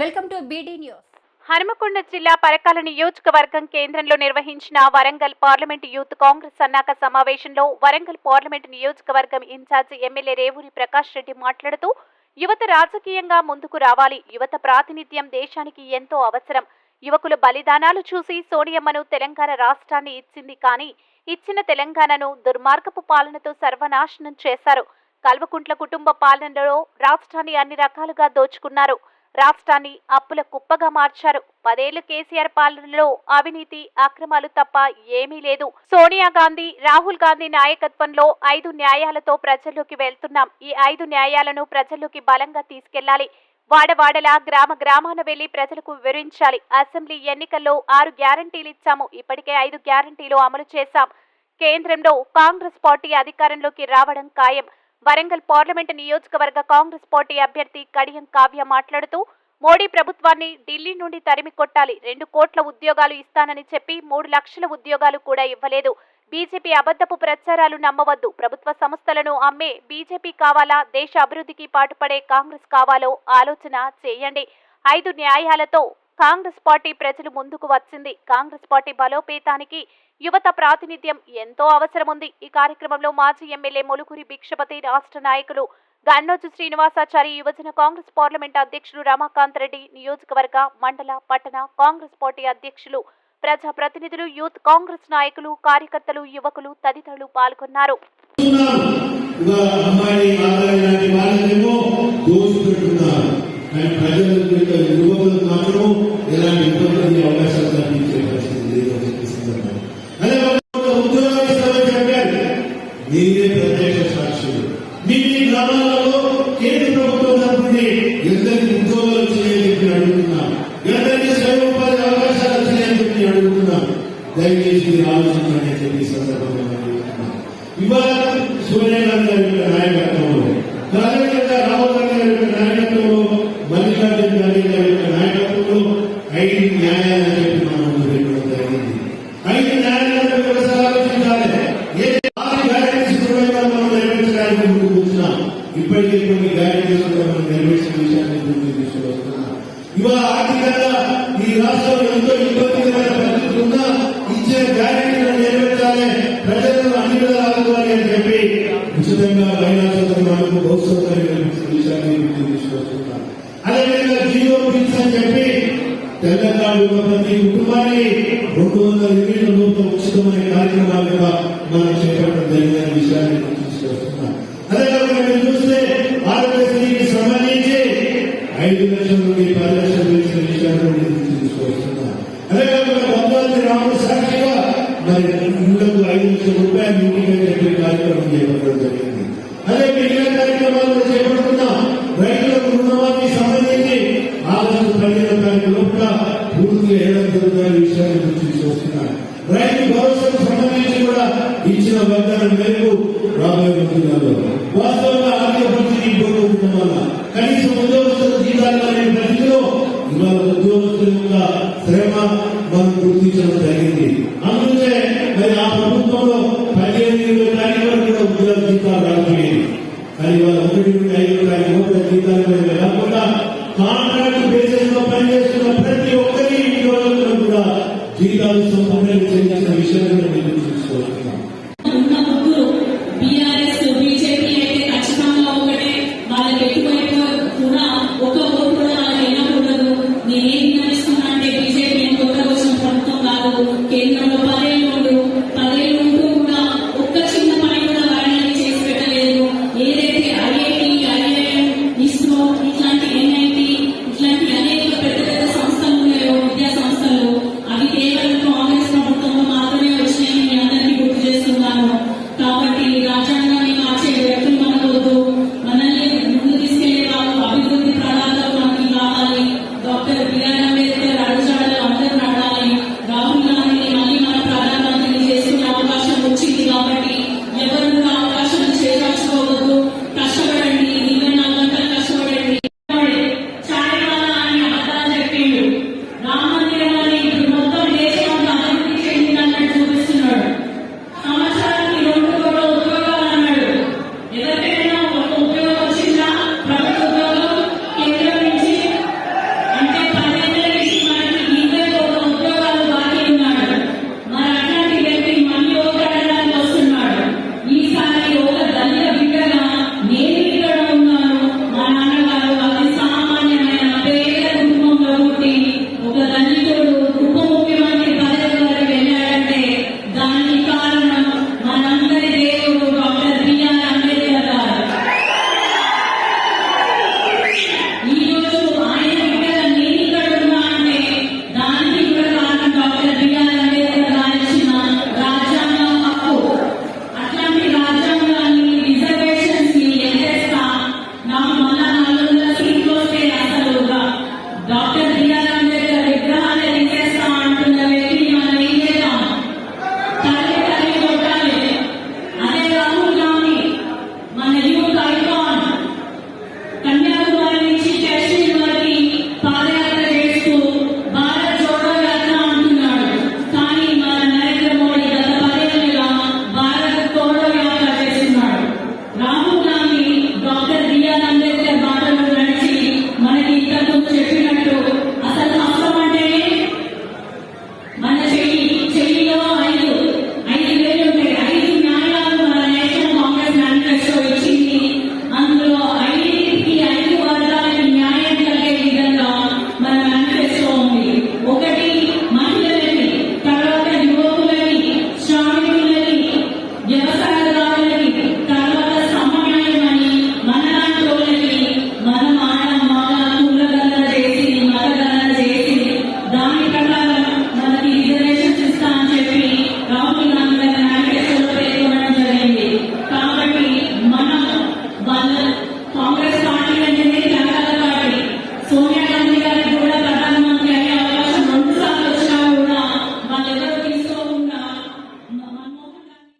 Welcome to BD news Hanumakonda జిల్లా పరకాల నియోజకవర్గం కేంద్రంలో నిర్వహించిన వరంగల్ పార్లమెంట్ యూత్ కాంగ్రెస్ సన్నాహక సమావేశంలో వరంగల్ పార్లమెంట్ నియోజకవర్గం in charge MLA Revuri Prakash Reddy మాట్లాడుతూ యువత రాజకీయంగా ముందుకు రావాలి యువత ప్రాతినిధ్యం దేశానికి ఎంతో అవసరం. యువకుల బలిదానాలు చూసి సోనియమ్మను తెలంగాణ రాష్ట్రాన్ని ఇచ్చింది కానీ ఇచ్చిన తెలంగాణను దుర్మార్గపు పాలనతో సర్వనాశనం చేశారు. కల్వకుంట్ల కుటుంబ పాలనలో రాష్ట్రాన్ని అన్ని రకాలుగా దోచుకున్నారు. రాష్ట్రాన్ని అప్పుల కుప్పగా మార్చారు. పదేళ్ళు కేసీఆర్ పాలనలో అవినీతి అక్రమాలు తప్ప ఏమీ లేదు. సోనియా గాంధీ రాహుల్ గాంధీ నాయకత్వంలో ఐదు న్యాయాలతో ప్రజల్లోకి వెళ్తున్నాం. ఈ ఐదు న్యాయాలను ప్రజల్లోకి బలంగా తీసుకెళ్ళాలి. వాడవాడలా గ్రామ గ్రామాన వెళ్ళి ప్రజలకు వివరించాలి. అసెంబ్లీ ఎన్నికల్లో ఆరు గ్యారంటీలు ఇచ్చాము. ఇప్పటికే ఐదు గ్యారంటీలు అమలు చేశాం. కేంద్రంలో కాంగ్రెస్ పార్టీ అధికారంలోకి రావడం ఖాయం. వరంగల్ పార్లమెంటు నియోజకవర్గ కాంగ్రెస్ పార్టీ అభ్యర్థి కడియం కావ్య మాట్లాడుతూ మోడీ ప్రభుత్వాన్ని ఢిల్లీ నుండి తరిమి కొట్టాలి రెండు కోట్ల ఉద్యోగాలు ఇస్తానని చెప్పి మూడు లక్షల ఉద్యోగాలు కూడా ఇవ్వలేదు. బీజేపీ అబద్ధపు ప్రచారాలు నమ్మవద్దు ప్రభుత్వ సంస్థలను అమ్మే బీజేపీ కావాలా దేశ అభివృద్ధికి పాటుపడే కాంగ్రెస్ కావాలో ఆలోచన చేయండి. ఐదు న్యాయాలతో కాంగ్రెస్ పార్టీ ప్రజలు ముందుకు వచ్చింది. కాంగ్రెస్ పార్టీ బలోపేతానికి యువత ప్రాతినిధ్యం ఎంతో అవసరం ఉంది ఈ కార్యక్రమంలో మాజీ ఎమ్మెల్యే ములుగురి భిక్షపతి రాష్ట్ర నాయకులు గన్నోజు శ్రీనివాసాచారి యువజన కాంగ్రెస్ పార్లమెంట్ అధ్యక్షులు రమాకాంత్ రెడ్డి నియోజకవర్గ మండల పట్టణ కాంగ్రెస్ పార్టీ అధ్యక్షులు ప్రజా ప్రతినిధులు యూత్ కాంగ్రెస్ నాయకులు కార్యకర్తలు యువకులు తదితరులు పాల్గొన్నారు. ప్రజలు మల్లికార్జున గారి నాయకత్వంలో ఐదు న్యాయాలు చెప్పి మనం పెట్టడం జరిగింది ఐదు న్యాయాలను ఏ మనం నెరవేర్చడానికి ముందుకు వచ్చినాం? ఇప్పటికే కొన్ని మనం నెరవేర్చిన విషయాన్ని తీసుకొస్తున్నాం ఇవాళ ఆర్థికంగా ఈ ఎంతో ఇబ్బందికరమైన పరిస్థితులు ఉన్నా ఇచ్చే గ్యారెంటీలను నెరవేర్చాలి ప్రజలను అన్ని విధాలు ఆదుకోవాలి అని చెప్పి ఉచితంగా మహిళా తీసుకొస్తున్నాం జీరో బిల్స్ అని చెప్పి తెలంగాణ ప్రతి కుటుంబాన్ని రెండు వందల యూనిట్ల లోపు ఉచితమైన కార్యక్రమాలు కూడా మనం చేపట్టడం జరిగిన విషయాన్ని తీసుకొస్తున్నాం అదేవిధంగా మీరు చూస్తే ఆరోగ్యశ్రీకి సంబంధించి ఐదు లక్షల నుండి పది లక్షలు వేసిన విషయాన్ని కూడా గుర్తు తీసుకొస్తున్నాం అదేవిధంగా భద్రాద్రి రాముడు సాక్షిగా మరి ఇళ్ళకు ఐదు లక్షల రూపాయలు ఇంటికి అని చెప్పి కార్యక్రమం చేపట్టడం జరిగింది. అదే మిగిలిన కార్యక్రమాలు చేపడుతున్నాం ఇచ్చిన వాగ్దానం మేరకు రాబోయే వాస్తవంగా ఆర్థిక పరిస్థితి ఇబ్బంది వల్ల కనీసం ఉద్యోగస్తుల జీతాలు పరిస్థితిలో ఇవాళ ఉద్యోగస్తుల యొక్క శ్రమ మనం గుర్తించడం జరిగింది. అందుకే మరి ఆ ప్రభుత్వంలో పదిహేను ఇరవై తారీఖు వరకు కూడా ఉద్యోగ జీతాలు రాకపోయింది. కానీ వాళ్ళ ఒకటి నుండి ఐదు తారీఖు జీతాలు కాంట్రాక్ట్ బేసిస్లో పనిచేస్తున్న ప్రతి ఒక్కరి కూడా జీతాలు సంపూర్ణంగా చెల్లించిన చూసుకోవచ్చు